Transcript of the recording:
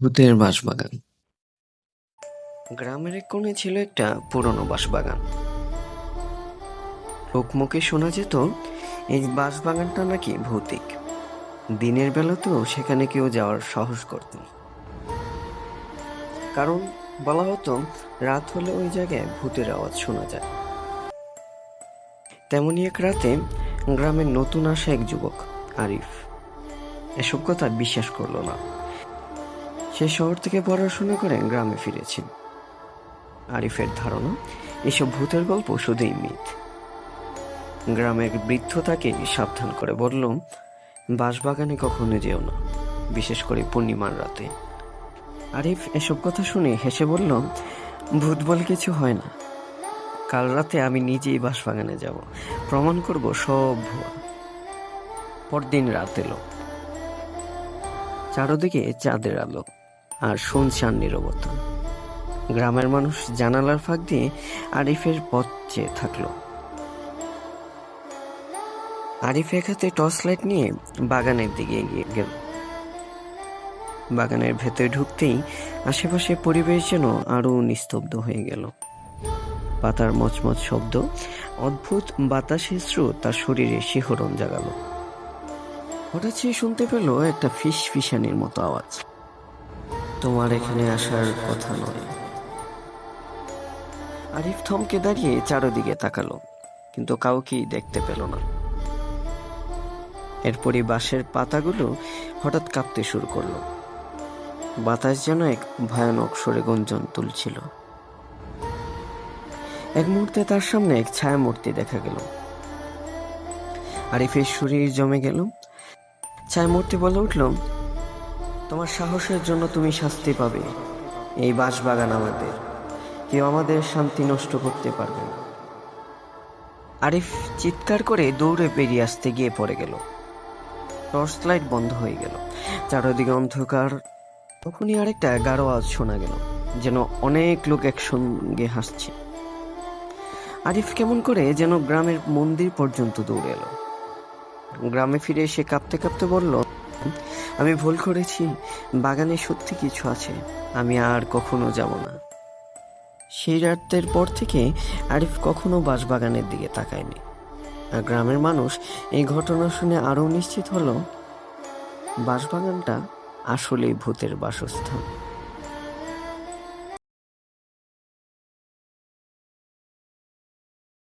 ভূতের বাঁশবাগান গ্রামের এক কোণে ছিল একটা পুরনো বাঁশবাগান লোকমুখে শোনা যেত, এই বাঁশবাগানটা নাকি ভৌতিক। দিনের বেলাতেও সেখানে কেউ যাওয়ার সাহস করত কারণ বলা হতো, রাত হলে ওই জায়গায় ভূতের আওয়াজ শোনা যায়। তেমনই এক রাতে গ্রামের নতুন আসা এক যুবক, আরিফ। এসব কথা বিশ্বাস করল না। সে শহর থেকে পড়াশোনা করে গ্রামে ফিরেছে আরিফের ধারণা, এসব ভূতের গল্প শুধুই মিথ। গ্রামের বৃদ্ধ তাকে সাবধান করে বলল, বাঁশবাগানে কখনো যেও না, বিশেষ করে পূর্ণিমার রাতে। আরিফ এসব কথা শুনে হেসে বলল, ভূত বলে কিছু হয় না। কাল রাতে আমি নিজেই বাঁশবাগানে যাব, প্রমাণ করব সব ভুয়া। পরদিন রাত এলো। চারোদিকে চাঁদের আলো। আর শুনশান নীরবতা। গ্রামের মানুষ জানালার ফাঁক দিয়ে আরিফের পথ চেয়ে থাকল। আরিফ এক হাতে টর্চ লাইট নিয়ে বাগানের দিকে এগিয়ে গেল। বাগানের ভেতরে ঢুকতেই আশেপাশে পরিবেশ যেন আরও নিস্তব্ধ হয়ে গেল। পাতার মচমচ শব্দ, অদ্ভুত বাতাসের স্রোত তার শরীরে শিহরণ জাগালো। হঠাৎ সে শুনতে পেল একটা ফিস ফিসানির মতো আওয়াজ। তোমার এখানে আসার কথা নয়। আরিফ থমকে দাঁড়িয়ে চারদিকে তাকালো, কিন্তু কাউকেই দেখতে পেল না। এরপরই বাঁশের পাতাগুলো হঠাৎ কাঁপতে শুরু করল। বাতাস যেন এক ভয়ানক সরে গঞ্জন তুলছিল। এক মুহূর্তে তার সামনে এক ছায়া মূর্তি দেখা গেল। আরিফের শরীর জমে গেল। ছায়া মূর্তি বলে উঠল তোমার সাহসের জন্য তুমি শাস্তি পাবে। এই বাঁশবাগান আমাদের। কেউ আমাদের শান্তি নষ্ট করতে পারবে না। আরিফ চিৎকার করে দৌড়ে বেরিয়ে আসতে গিয়ে পড়ে গেল। টর্চ লাইট বন্ধ হয়ে গেল। চারদিকে অন্ধকার। তখনই আরেকটা গাঢ় আওয়াজ শোনা গেল, যেন অনেক লোক একসঙ্গে হাসছে। আরিফ কেমন করে যেন গ্রামের মন্দির পর্যন্ত দৌড়ে এলো। গ্রামে ফিরে এসে কাঁপতে কাঁপতে বলল আমি ভুল করেছি। বাগানে সত্যি কিছু আছে। আমি আর কখনো যাব না। সেই রাতের পর থেকে আরিফ কখনো বাঁশবাগানের দিকে তাকায়নি। আর গ্রামের মানুষ এই ঘটনা শুনে আরও নিশ্চিত হলো, বাঁশবাগানটা আসলেই ভূতের বাসস্থান।